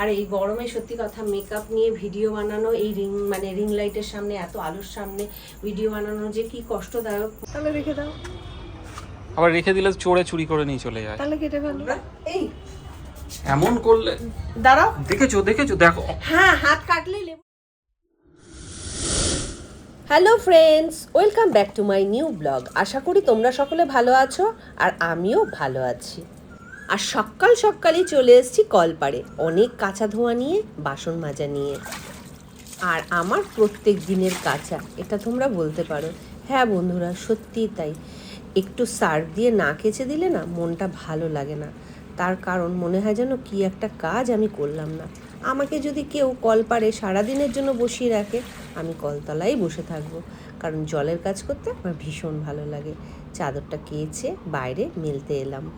আর এই গরমে সত্যি কথা মেকআপ নিয়ে ভিডিও বানানো এই রিং মানে রিং লাইটের সামনে এত আলোর সামনে ভিডিও বানানো যে কি কষ্টদায়ক। তাহলে রেখে দাও। আবার রেখে দিলে চোরে চুরি করে নিয়ে চলে যায়। তাহলে কেটে ফেলো। এই। এমন করলে দাঁড়াও। দেখেছ দেখেছ দেখো। হ্যাঁ হাত কাটলে লেবু। Hello friends welcome back to my new blog আশা করি তোমরা সকলে ভালো আছো আর আমিও ভালো আছি। আর সকাল সকালই চলে এসেছি কলপাড়ে। অনেক কাঁচা ধোয়া নিয়ে, বাসন মাজা নিয়ে। আর আমার প্রত্যেক দিনের কাঁচা, এটা তোমরা বলতে পারো। হ্যাঁ বন্ধুরা, সত্যিই তাই। একটু সার্ফ দিয়ে না কেচে দিলে না মনটা ভালো লাগে না। তার কারণ মনে হয় যেন কি একটা কাজ আমি করলাম না। আমাকে যদি কেউ কল কলপাড়ে সারাদিনের জন্য বসিয়ে রাখে, আমি কলতলায় বসে থাকব। কারণ জলের কাজ করতে আমার ভীষণ ভালো লাগে। চাদরটা কেচে বাইরে মেলতে এলাম।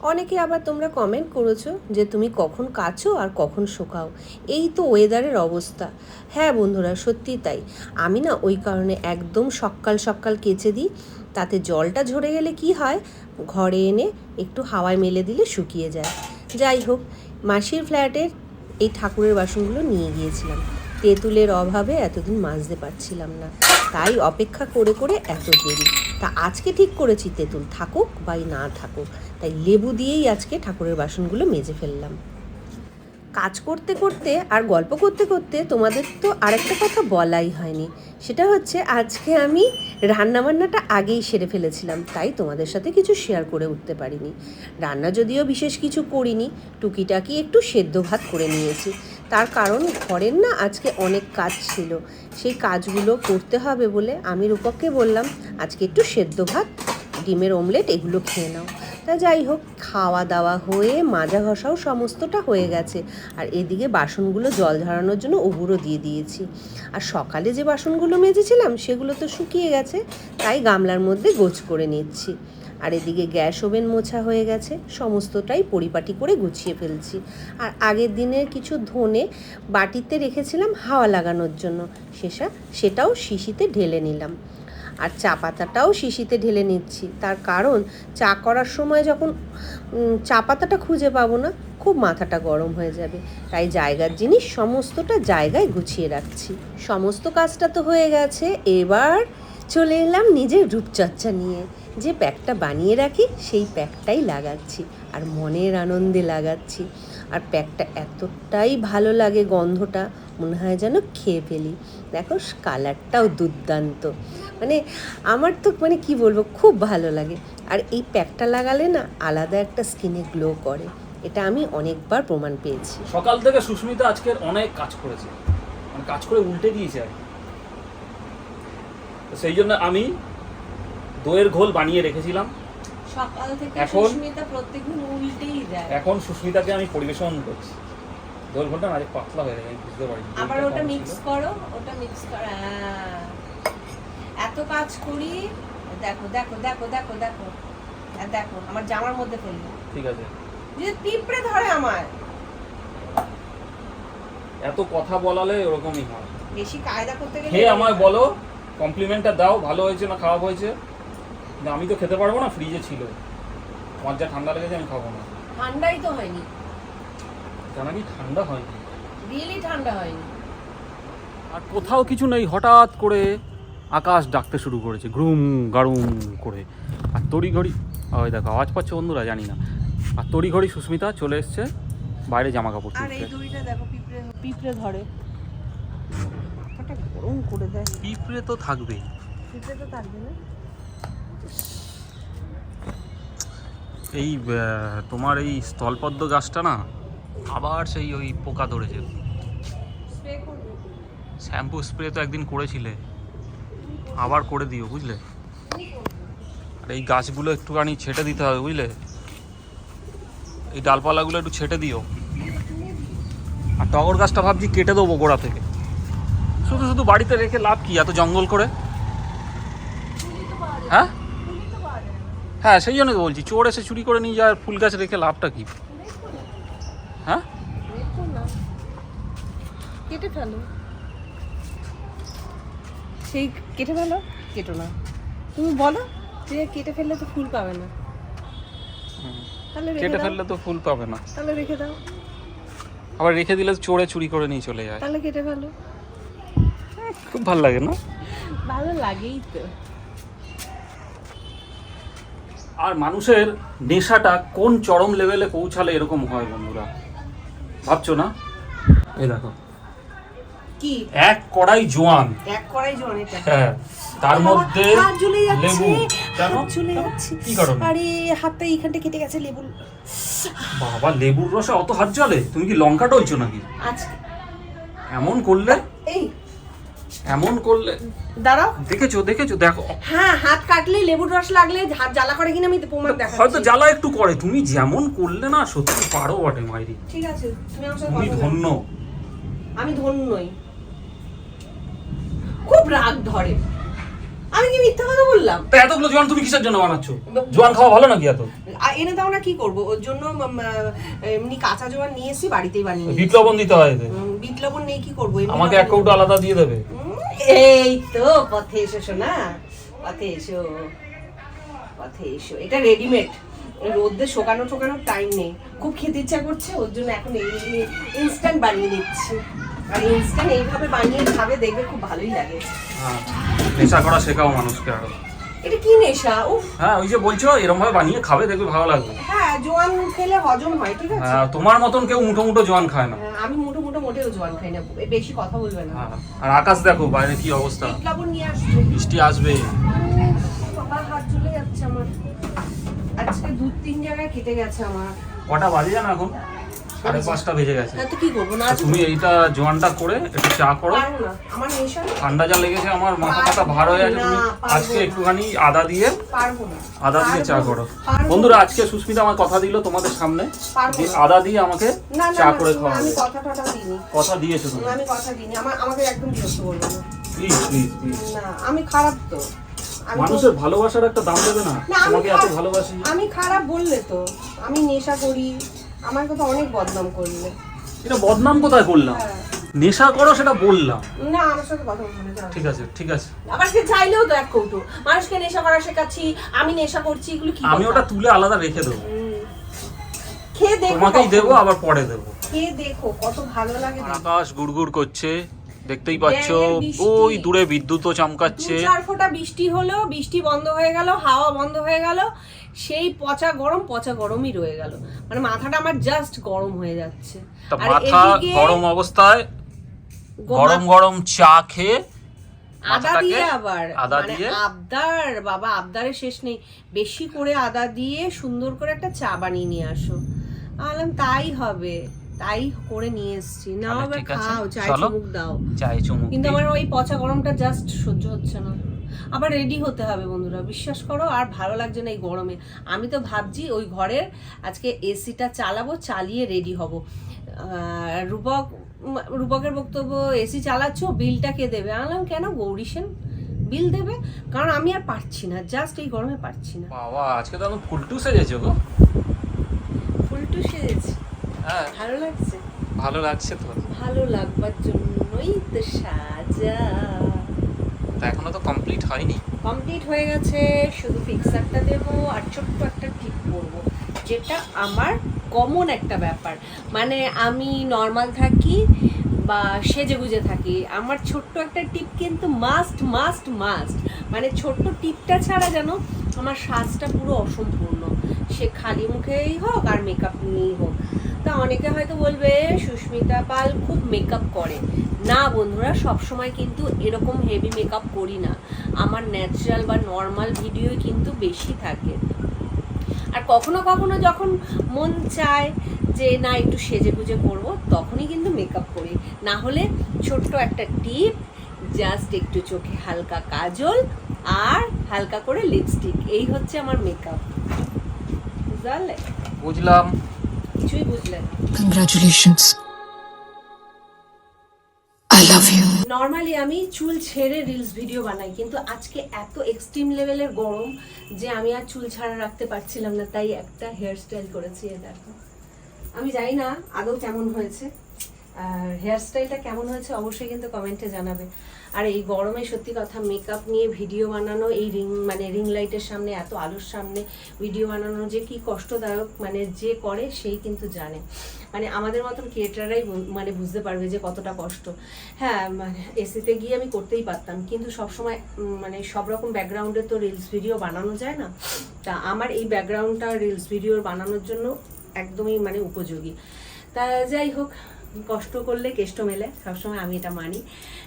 অনেকে আবার তোমরা কমেন্ট করেছ যে তুমি কখন কাচো আর কখন শোকাও। এই তো ওয়েদারের অবস্থা। হ্যাঁ বন্ধুরা, সত্যি তাই। আমি না ওই কারণে একদম সকাল সকাল কেচে দিই, তাতে জলটা ঝরে গেলে কি হয়? ঘরে এনে একটু হাওয়ায় মেলে দিলে শুকিয়ে যায়। যাই হোক, মাসির ফ্ল্যাটের এই ঠাকুরের বাসনগুলো নিয়ে গিয়েছিলাম। তেঁতুলের অভাবে এতদিন মাজতে পারছিলাম না। তাই অপেক্ষা করে করে এত দেরি। তা আজকে ঠিক করেছি, তেঁতুল থাকুক বাই না থাকুক। তাই লেবু দিয়েই আজকে ঠাকুরের বাসনগুলো মেজে ফেললাম। কাজ করতে করতে আর গল্প করতে করতে তোমাদের তো আরেকটা কথা বলাই হয়নি। সেটা হচ্ছে আজকে আমি রান্নাবান্নাটা আগেই সেরে ফেলেছিলাম, তাই তোমাদের সাথে কিছু শেয়ার করে উঠতে পারিনি। রান্না যদিও বিশেষ কিছু করিনি, টুকিটাকি একটু সেদ্ধ ভাত করে নিয়েছি। তার কারণ ঘরের না আজকে অনেক কাজ ছিল। সেই কাজগুলো করতে হবে বলে আমি রূপককে বললাম, আজকে একটু সেদ্ধ ভাত, ডিমের অমলেট এগুলো খেয়ে নাও। তা যাই হোক, খাওয়া দাওয়া হয়ে মাজা ঘষাও সমস্তটা হয়ে গেছে। আর এদিকে বাসনগুলো জল ঝরানোর জন্য উবুরও দিয়ে দিয়েছি। আর সকালে যে বাসনগুলো মেজেছিলাম, সেগুলো তো শুকিয়ে গেছে, তাই গামলার মধ্যে গোছ করে নিচ্ছি। আর এদিকে গ্যাস ওভেন মোছা হয়ে গেছে, সমস্তটাই পরিপাটি করে গুছিয়ে ফেলছি। আর আগের দিনের কিছু ধনে বাটিতে রেখেছিলাম হাওয়া লাগানোর জন্য, সেসা সেটাও শিশিতে ঢেলে নিলাম। আর চা পাতাটাও শিশিতে ঢেলে নিচ্ছি, তার কারণ চা করার সময় যখন চা পাতাটা খুঁজে পাবো না, খুব মাথাটা গরম হয়ে যাবে। তাই জায়গার জিনিস সমস্তটা জায়গায় গুছিয়ে রাখছি। সমস্ত কাজটা তো হয়ে গেছে, এবার চলে এলাম নিজের রূপচর্চা নিয়ে। যে প্যাকটা বানিয়ে রাখি, সেই প্যাকটাই লাগাচ্ছি আর মনের আনন্দে লাগাচ্ছি। আর প্যাকটা এতটাই ভালো লাগে গন্ধটা, মনে হয় যেন খেয়ে ফেলি। দেখো, কালারটাও দুর্দান্ত। মানে আমার তো মানে কি বলব, খুব ভালো লাগে। আর এই প্যাকটা লাগালে না আলাদা একটা স্কিনে গ্লো করে। এটা আমি অনেকবার প্রমাণ পেয়েছি। সকাল থেকে সুস্মিতা আজকের অনেক কাজ করেছে। মানে কাজ করে উল্টে দিয়েছে আর সেই জন্য আমি দইয়ের ঘোল বানিয়ে রেখেছিলাম। সকাল থেকে এখন- সুস্মিতা প্রত্যেকদিন উল্টেই দেয়। এখন সুস্মিতাকে আমি পরিবেশন করছি। দইয়ের ঘোলটা না পাতলা হয়ে গেছে বুঝতে পারিনি। আবার ওটা মিক্স করো ওটা মিক্স করো হ্যাঁ। এত কাজ করি দেখো দেখো দেখো দেখো দেখো। দেখো আমার জামার মধ্যে ফেলল। ঠিক আছে। যে পিঁপড়ে ধরে আমার এত কথা বলালে ওরকমই হয়। বেশি কায়দা করতে গেলে হে আমায় বলো কমপ্লিমেন্টটা দাও ভালো হয়েছে না খারাপ হয়েছে? কিন্তু আমি তো খেতে পারব না ফ্রিজে ছিল। আমার যা ঠান্ডা লেগেছে আমি খাব না। ঠান্ডাই তো হয়নি। কেন কি ঠান্ডা হয়নি? রিয়েলি ঠান্ডা হয়নি। আর কোথাও কিছু নেই হঠাৎ করে আকাশ ডাকতে শুরু করেছে গ্রুম গাড়ুম করে। আর তড়িঘড়ি ওই দেখো আওয়াজ পাচ্ছে বন্ধুরা জানি না। আর তড়িঘড়ি সুস্মিতা চলে এসছে বাইরে জামা কাপড় আর এই দড়িটা দেখো পিঁপড়ে পিঁপড়ে ধরে। ওটা গরম করে দেয়। পিঁপড়ে তো থাকবেই। পিঁপড়ে তো থাকবে না। এই তোমার এই স্থলপদ্ম গাছটা না আবার সেই ওই পোকা ধরেছে। শ্যাম্পু স্প্রে তো একদিন করেছিলে। আবার করে দিও বুঝলে? আর এই গাছগুলো একটুখানি ছেটে দিতে হবে বুঝলে? এই ডালপালাগুলো একটু ছেটে দিও। আর টগর গাছটা ভাবছি কেটে দেবো গোড়া থেকে। শুধু শুধু বাড়িতে রেখে লাভ কি? এত জঙ্গল করে? হ্যাঁ? হ্যাঁ সেই জন্য বলছি চোর এসে চুরি করে নিয়ে যায় ফুল গাছ রেখে লাভটা কি? হ্যাঁ? কেটে ফেলো। সেই কেটে ফেলো? কেটো না। তুমি বলো যে কেটে ফেললে তো ফুল পাবে না। তাহলে কেটে ফেললে তো ফুল পাবে না। তাহলে রেখে দাও। আবার রেখে দিলে চোরে চুরি করে নিয়ে চলে যায়। তাহলে কেটে ফেলো। খুব ভালো লাগে না? ভালো লাগেই তো। আর মানুষের নেশাটা কোন চরম লেভেলে পৌঁছালে এরকম হয় বন্ধুরা? ভাবছ না? এই দেখো। কি? এক কড়াই জোয়ান। এক কড়াই জন এটা। হ্যাঁ তার মধ্যে হাত যাচ্ছে লেবু। হাত ঝুলে যাচ্ছে। কি কারণে আরে হাতটা এইখানটা কেটে গেছে লেবু বাবা লেবুর রসে অত হাত জলে তুমি কি লঙ্কা ডলছো নাকি? আজকে। এমন করলে? এই এমন করলে দাঁড়াও। দেখেছ দেখেছ? দেখো। হ্যাঁ হাত কাটলে লেবুর রস লাগলে হাত জ্বালা করে কিনা আমি প্রমাণ দেখাচ্ছি। হয়তো জ্বালা একটু করে। তুমি যেমন করলে না সত্যি পারো বটে মাইরি। ঠিক আছে তুমি আমার সাথে তুমি। ধন্য। আমি ধন্যই। খুব রাগ ধরে। আমি কি মিথ্যা কথা বললাম? তা এতগুলো জোয়ান তুমি কিসের জন্য বানাচ্ছো? জোয়ান খাওয়া ভালো নাকি এত? এনে দাও না কি করব? ওর জন্য এমনি কাঁচা জোয়ান নিয়ে এসেছি বাড়িতেই বানিয়ে। বিপ্লবন দিতে হয় লবণ নেই কি করব? আমাকে এক কৌটো আলাদা দিয়ে দেবে। এই তো পথে এসো শোনা পথে এসো পথে এসো। এটা রেডিমেড রোদ্দে শোকানো ঠোকানোর টাইম নেই। খুব খেতে ইচ্ছা করছে ওর জন্য এখন এই ইনস্ট্যান্ট বানিয়ে দিচ্ছি আর ইনস্ট্যান্ট এইভাবে বানিয়ে খাবে দেখবে খুব ভালোই লাগে। হ্যাঁ নেশা করা শেখাও মানুষকে আরও। এটা কি নেশা? উফ। হ্যাঁ ওই যে বলছো এরকম ভাবে বানিয়ে খাবে দেখবে ভালো লাগবে। হ্যাঁ জোয়ান খেলে হজম হয় ঠিক আছে? হ্যাঁ তোমার মতন কেউ মুঠো মুঠো জোয়ান খায় না। হ্যাঁ, আমি মুঠো মোটেও জোয়ান খাই না বেশি কথা বলবে না। হ্যাঁ, আর আকাশ দেখো বাইরে কি অবস্থা? লবণ নিয়ে আসবে। বৃষ্টি আসবে। বাবা হাত চলে যাচ্ছে আমার। আজকে দু তিন জায়গায় কেটে গেছে আমার। কটা বাজে জানো এখন? সাড়ে পাঁচটা বেজে গেছে। তো কি করব? না তুমি এইটা জোয়ানটা করে একটু চা করো। আমার ঠান্ডা যা লেগেছে আমার মাথা টাথা ভার হয়ে আছে তুমি আজকে একটুখানি আদা দিয়ে আদা দিয়ে চা করো। বন্ধুরা আজকে সুস্মিতা আমার কথা দিল তোমাদের সামনে। যে আদা দিয়ে আমাকে চা করে আমি খাওয়াবে কথা দিয়েছ তুমি। আমি কথা দিইনি। আমাকে একদম বিরক্ত করবে না। প্লিজ প্লিজ প্লিজ আমি খারাপ তো। মানুষের ভালোবাসার একটা দাম দেবে না? না, তোমাকে এত ভালোবাসি। আমি খারাপ বললে তো। আমি নেশা করি আমার কথা অনেক বদনাম করলে। এটা বদনাম কোথায় করলাম? হ্যাঁ। নেশা করো সেটা বললাম। না আমার সাথে কথা বলবে না ঠিক আছে ঠিক আছে। আবার সে চাইলেও তো এক কৌটো। মানুষকে নেশা করা শেখাচ্ছি আমি নেশা করছি এগুলো কি আমি ওটা তুলে আলাদা রেখে দেবো। খেয়ে দেখো তোমাকেই দেবো আবার পরে দেবো। খেয়ে দেখো কত ভালো লাগে। আকাশ গুড়গুড় করছে। দেখতেই পাচ্ছ ওই দূরে বিদ্যুৎও চমকাচ্ছে। চার ফোঁটা বৃষ্টি হলো বৃষ্টি বন্ধ হয়ে গেল হাওয়া বন্ধ হয়ে গেল সেই পচা গরম পচা গরমই রয়ে গেল। মানে মাথাটা আমার জাস্ট গরম হয়ে যাচ্ছে। মাথা গরম অবস্থায় গরম গরম চা খেয়ে আদা দিয়ে আবার। আদা মানে দিয়ে? আবদার বাবা আবদারের শেষ নেই। বেশি করে আদা দিয়ে সুন্দর করে একটা চা বানিয়ে নিয়ে আসো। আলাম তাই হবে। তাই করে নিয়ে এসেছি। না আবার খাও চায় চুমুক দাও। চায়ে চুমুক কিন্তু আমার ওই পচা গরমটা জাস্ট সহ্য হচ্ছে না। আবার রেডি হতে হবে বন্ধুরা বিশ্বাস করো আর ভালো লাগছে না এই গরমে। আমি তো ভাবছি ওই ঘরের আজকে এসিটা চালাবো চালিয়ে রেডি হব। রূপক রূপকের বক্তব্য এসি চালাচ্ছ বিলটা কে দেবে? আনলাম কেন গৌরী সেন বিল দেবে? কারণ আমি আর পারছি না জাস্ট এই গরমে পারছি না। বাবা আজকে তো আমি ফুলটু সেজেছো গো। ফুলটু সেজেছি। হ্যাঁ। ভালো লাগছে? ভালো লাগছে তো। ভালো লাগবার জন্যই তো সাজা। তা এখনও তো কমপ্লিট হয়নি। কমপ্লিট হয়ে গেছে শুধু ফিক্সারটা দেবো আর ছোট্ট একটা টিপ করব। যেটা আমার কমন একটা ব্যাপার। মানে আমি নর্মাল থাকি বা সেজে গুজে থাকি। আমার ছোট্ট একটা টিপ কিন্তু মাস্ট মাস্ট মাস্ট মানে ছোট্ট টিপটা ছাড়া যেন আমার সাজটা পুরো অসম্পূর্ণ। সে খালি মুখেই হোক আর মেকআপ নিয়েই হোক। তা অনেকে হয়তো বলবে, সুস্মিতা পাল খুব মেকআপ করে। না বন্ধুরা, সবসময় কিন্তু এরকম হেভি মেকআপ করি না। আমার ন্যাচারাল বা নর্মাল ভিডিওই কিন্তু বেশি থাকে। আর কখনো কখনো যখন মন চায় যে, না, একটু সেজে গুজে করব, তখনই কিন্তু মেকআপ করি। না হলে ছোট্ট একটা টিপ জাস্ট একটু চোখে হালকা কাজল আর হালকা করে লিপস্টিক এই হচ্ছে আমার মেকআপ বুঝলে? বুঝলাম। কিছুই বুঝলে না Congratulations. I love you. Normally আমি চুল ছেড়ে রিলস ভিডিও বানাই কিন্তু আজকে এত এক্সট্রিম লেভেলের গরম যে আমি আর চুল ছাড়া রাখতে পারছিলাম না তাই একটা হেয়ার স্টাইল করেছি এ দেখো আমি জানি না আদৌ কেমন হয়েছে আর হেয়ারস্টাইলটা কেমন হয়েছে অবশ্যই কিন্তু কমেন্টে জানাবে আর এই গরমে সত্যি কথা মেকআপ নিয়ে ভিডিও বানানো, এই রিং মানে রিং লাইটের সামনে, এত আলোর সামনে ভিডিও বানানো যে কি কষ্টদায়ক মানে যে করে সেই কিন্তু জানে। মানে আমাদের মতন ক্রিয়েটাররাই মানে বুঝতে পারবে যে কতটা কষ্ট। হ্যাঁ মানে এসিতে গিয়ে আমি করতেই পারতাম, কিন্তু সবসময় মানে সব রকম ব্যাকগ্রাউন্ডে তো রিলস ভিডিও বানানো যায় না। তা আমার এই ব্যাকগ্রাউন্ডটা রিলস ভিডিও বানানোর জন্য একদমই মানে উপযোগী। তা যাই হোক কষ্ট করলে কেষ্ট মেলে, সবসময় আমি এটা মানি।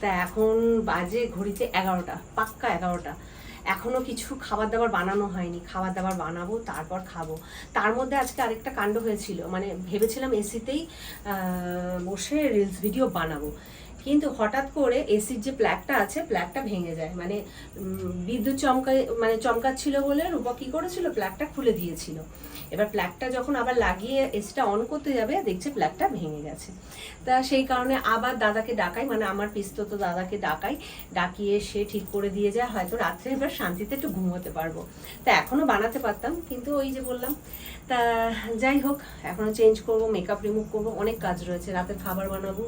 তা এখন বাজে ঘড়িতে এগারোটা, পাক্কা এগারোটা। এখনও কিছু খাবার দাবার বানানো হয়নি। খাবার দাবার বানাবো, তারপর খাব। তার মধ্যে আজকে আরেকটা কাণ্ড হয়েছিল। মানে ভেবেছিলাম এসিতেই বসে রিলস ভিডিও বানাবো। কিন্তু হঠাৎ করে এসির যে প্ল্যাগটা আছে, প্ল্যাগটা ভেঙে যায়। মানে বিদ্যুৎ চমকা মানে চমকাচ্ছিল বলে রূপা কি করেছিল? প্ল্যাগটা খুলে দিয়েছিল। এবার প্ল্যাগটা যখন আবার লাগিয়ে এসিটা অন করতে যাবে, দেখছে প্ল্যাগটা ভেঙে গেছে। তা সেই কারণে আবার দাদাকে ডাকাই মানে আমার পিস্তত দাদাকে ডাকাই। ডাকিয়ে সে ঠিক করে দিয়ে যায়, হয়তো রাত্রে এবার শান্তিতে একটু ঘুমোতে পারব। তা এখনও বানাতে পারতাম, কিন্তু ওই যে বললাম, তা যাই হোক এখনও চেঞ্জ করব মেকআপ রিমুভ করব, অনেক কাজ রয়েছে। রাতের খাবার বানাবো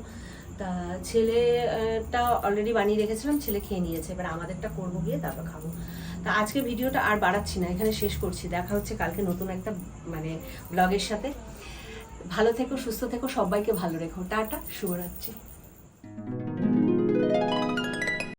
তা ছেলেটা অলরেডি বানিয়ে রেখেছিলাম, ছেলে খেয়ে নিয়েছে। এবার আমাদেরটা করব গিয়ে তারপর খাব। তা আজকে ভিডিওটা আর বাড়াচ্ছি না, এখানে শেষ করছি। দেখা হচ্ছে কালকে নতুন একটা মানে ব্লগের সাথে। ভালো থেকো, সুস্থ থেকো, সবাইকে ভালো রেখো। টাটা, শুভরাত্রি।